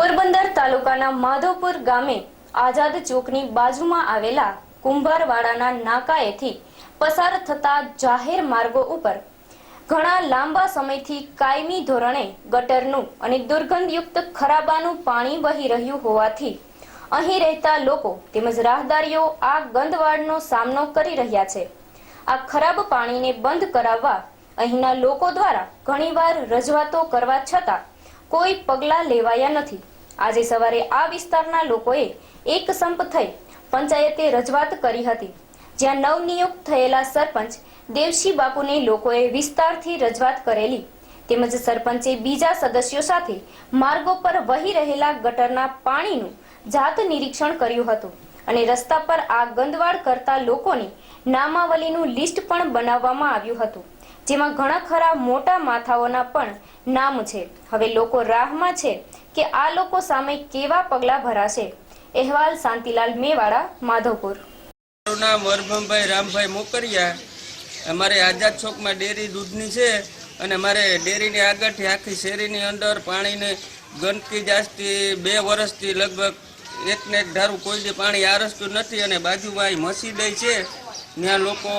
પોરબંદર તાલુકાના માધવપુર ગામે આઝાદ ચોકની બાજુમાં આવેલા કુંભારવાડાના નાકાએથી પસાર થતા જાહેર માર્ગો ઉપર ઘણા લાંબા સમયથી કાયમી ધોરણે ગટરનું અને દુર્ગંધયુક્ત ખરાબાનું પાણી વહી રહ્યું હોવાથી અહીં રહેતા લોકો તેમજ રાહદારીઓ આ ગંદવાડનો સામનો કરી રહ્યા છે. આ ખરાબ પાણીને બંધ કરાવવા અહીંના લોકો દ્વારા ઘણીવાર રજૂઆતો કરવા છતાં કોઈ પગલાં લેવાયા નથી. આજે સવારે આ વિસ્તારના લોકોએ એક સંપ થઈ પંચાયતે રજૂઆત કરી હતી, જ્યાં નવનિયુક્ત થયેલા સરપંચ દેવશી બાપુને લોકોએ વિસ્તારથી રજૂઆત કરેલી. તેમજ સરપંચે બીજા સદસ્યો સાથે માર્ગો પર વહી રહેલા ગટરના પાણીનું જાત નિરીક્ષણ કર્યું હતું અને રસ્તા પર આ ગંદવાડ કરતા લોકોની નામાવલીનું લિસ્ટ પણ બનાવવામાં આવ્યું હતું, જેમાં ઘણા ખરા મોટા માથાઓના પણ નામ છે. હવે લોકો રાહમાં છે કે આ લોકો સામે કેવા પગલાં ભરાશે? અહેવાલ શાંતિલાલ મેવાડા, માધવપુર. મારું નામ વરભમભાઈ રામભાઈ મોકરિયા. અમારે આઝાદ ચોકમાં ડેરી દૂધની છે અને મારે ડેરીની આગળથી આખી શેરીની અંદર પાણીને ગંદકી જાસ્તી બે વર્ષથી લગભગ એક ને એક ધારું કોઈ બી પાણી આરસતું નથી અને બાજુમાં મસીદય છે. ત્યાં લોકો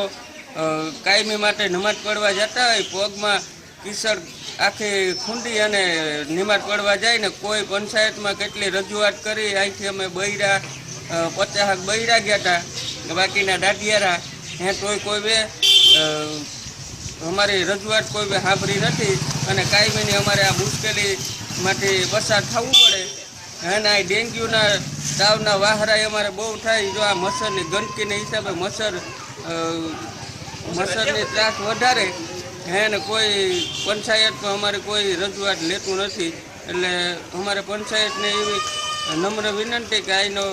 કાયમી માટે નમાજ પડવા જતા હોય, પગમાં કિસડ આખી ખૂંડી અને નિમાત પડવા જાય ને કોઈ પંચાયતમાં કેટલી રજૂઆત કરી અહીંથી અમે બૈરા પચાસ બૈરા ગયા હતા બાકીના દાંડિયારા હે તોય કોઈ બે અમારી રજૂઆત કોઈ બે સાંભળી નથી અને કાયમીની અમારે આ મુશ્કેલીમાંથી પસાર થવું પડે. અને આ ડેન્ગ્યુના તાવના વાહરાય અમારે બહુ થાય જો આ મચ્છરની ગંદકીના હિસાબે મચ્છર મચ્છરની ત્રાસ વધારે હે ને કોઈ પંચાયતમાં અમારે કોઈ રજૂઆત લેતું નથી. એટલે અમારે પંચાયતને એવી નમ્ર વિનંતી કે આનો